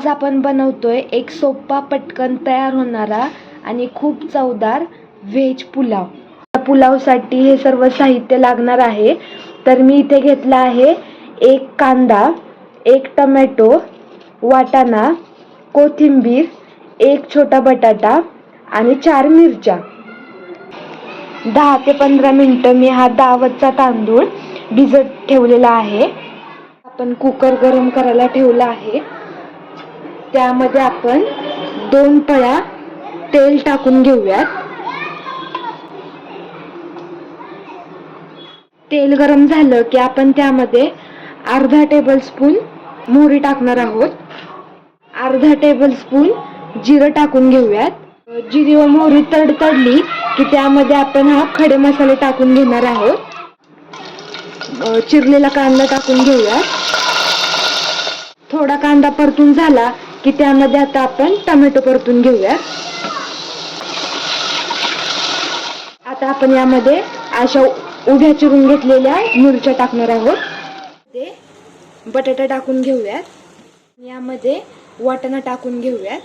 आज आपण बनवतोय एक सोपा पटकन तयार होणारा आणि खूप चवदार व्हेज पुलाव. या पुलावसाठी हे सर्व साहित्य लागणार आहे. तर मी इथे घेतला आहे एक कांदा एक टमॅटो वाटाणा कोथिंबीर एक छोटा बटाटा आणि चार मिरच्या. दहा ते पंधरा मिनटं मी हा दावतचा तांदूळ भिजत ठेवलेला आहे. आपण कुकर गरम करायला ठेवला आहे. त्यामध्ये आपण दोन पळ्या तेल टाकून घेऊयात. तेल गरम झालं की आपण त्यामध्ये अर्धा टेबल स्पून मोहरी टाकणार आहोत. अर्धा टेबल स्पून जिरं टाकून घेऊयात. जिरी व मोहरी तडतडली की त्यामध्ये आपण हा खडे मसाले टाकून घेणार आहोत. चिरलेला कांदा टाकून घेऊयात. थोडा कांदा परतून झाला की त्यामध्ये आता आपण टोमॅटो परतून घेऊयात. आता आपण यामध्ये अशा उभ्या चिरून घेतलेल्या मिरच्या टाकणार आहोत. ते बटाटा टाकून घेऊयात. यामध्ये वाटाणा टाकून घेऊयात.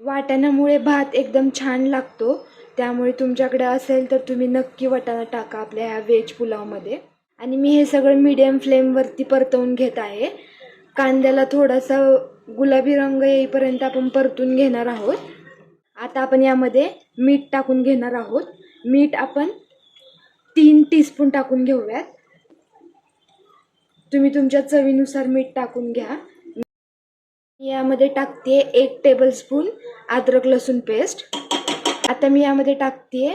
वाटाण्यामुळे भात एकदम छान लागतो. त्यामुळे तुमच्याकडे असेल तर तुम्ही नक्की वाटाणा टाका आपल्या ह्या व्हेज पुलावमध्ये. आणि मी हे सगळं मीडियम फ्लेमवरती परतवून घेत आहे. कांद्याला थोडासा गुलाबी रंग येईपर्यंत आपण परतून घेणार आहोत. आता आपण यामध्ये मीठ टाकून घेणार आहोत. मीठ आपण तीन टीस्पून टाकून घेऊयात. तुम्ही तुमच्या चवीनुसार मीठ टाकून घ्या. यामध्ये टाकते एक टेबलस्पून अद्रक लसूण पेस्ट आता मी यामध्ये टाकते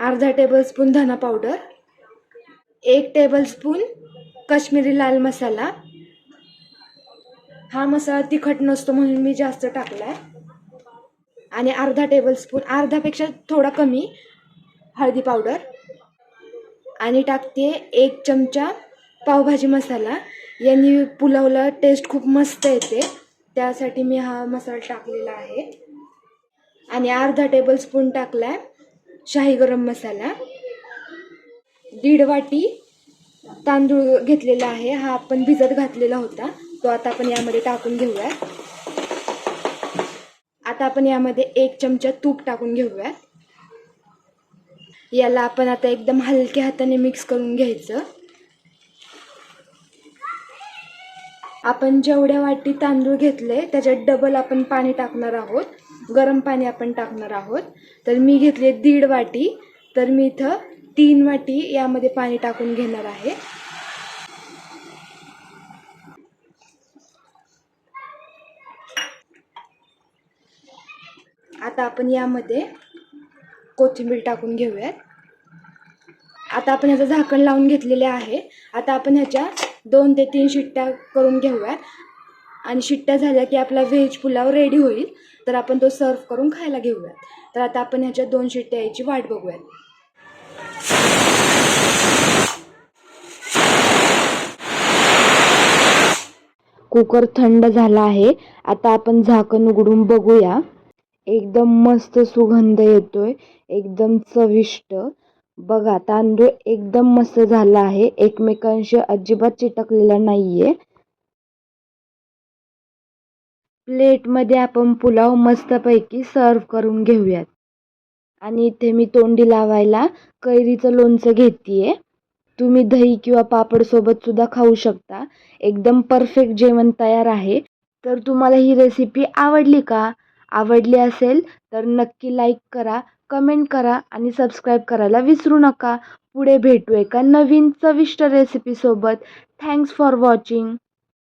अर्धा टेबलस्पून धना पावडर एक टेबलस्पून काश्मीरी लाल मसाला. हा मसाला तिखट नसतो म्हणून मी जास्त टाकलाय. आणि अर्धा टेबलस्पून अर्धापेक्षा थोडा कमी हळदी पावडर आणि टाकते एक चमचा पावभाजी मसाला. यांनी पुलावला टेस्ट खूप मस्त येते. त्यासाठी मी हा मसाला टाकलेला आहे. आणि अर्धा टेबलस्पून टाकलाय शाही गरम मसाला. दीड वाटी तांदूळ घेतलेला आहे. हा आपण भिजत घातलेला होता. तो आता आपण यामध्ये टाकून घेऊया. आता आपण यामध्ये एक चमचा तूप टाकून घेऊयात याला आपण आता एकदम हलक्या हाताने मिक्स करून घ्यायचं. आपण जेवढ्या वाटी तांदूळ घेतले त्याच्यात डबल आपण पाणी टाकणार आहोत. गरम पाणी आपण टाकणार आहोत. तर मी घेतले दीड वाटी. तर मी इथं तीन वाटी यामध्ये पाणी टाकून घेणार आहे. आता आपण यामध्ये कोथिंबीर टाकून घेऊयात. आता आपण ह्याचं झाकण लावून घेतलेले आहे. आता आपण ह्याच्या दोन ते तीन शिट्ट्या करून घेऊयात. आणि शिट्ट्या झाल्या की आपला व्हेज पुलाव रेडी होईल. तर आपण तो सर्व करून खायला घेऊयात. तर आता आपण ह्याच्या दोन शिट्ट्या यायची वाट बघूयात. कुकर थंड झाला आहे. आता आपण झाकण उघडून बघूया. एकदम मस्त सुगंध येतोय एकदम चविष्ट. बघा तांदूळ एकदम मस्त झाला आहे. एकमेकांशी अजिबात चिटकलेला नाहीये. प्लेटमध्ये आपण पुलाव मस्तपैकी सर्व करून घेऊयात. आणि इथे मी तोंडी लावायला कैरीचं लोणचं घेतीये. तुम्ही दही किंवा पापड सोबत सुद्धा खाऊ शकता. एकदम परफेक्ट जेवण तयार आहे. तर तुम्हाला ही रेसिपी आवडली का? आवडली असेल तर नक्की लाईक करा कमेंट करा आणि सबस्क्राईब करायला विसरू नका. पुढे भेटू एका नवीन चविष्ट रेसिपीसोबत थँक्स फॉर वॉचिंग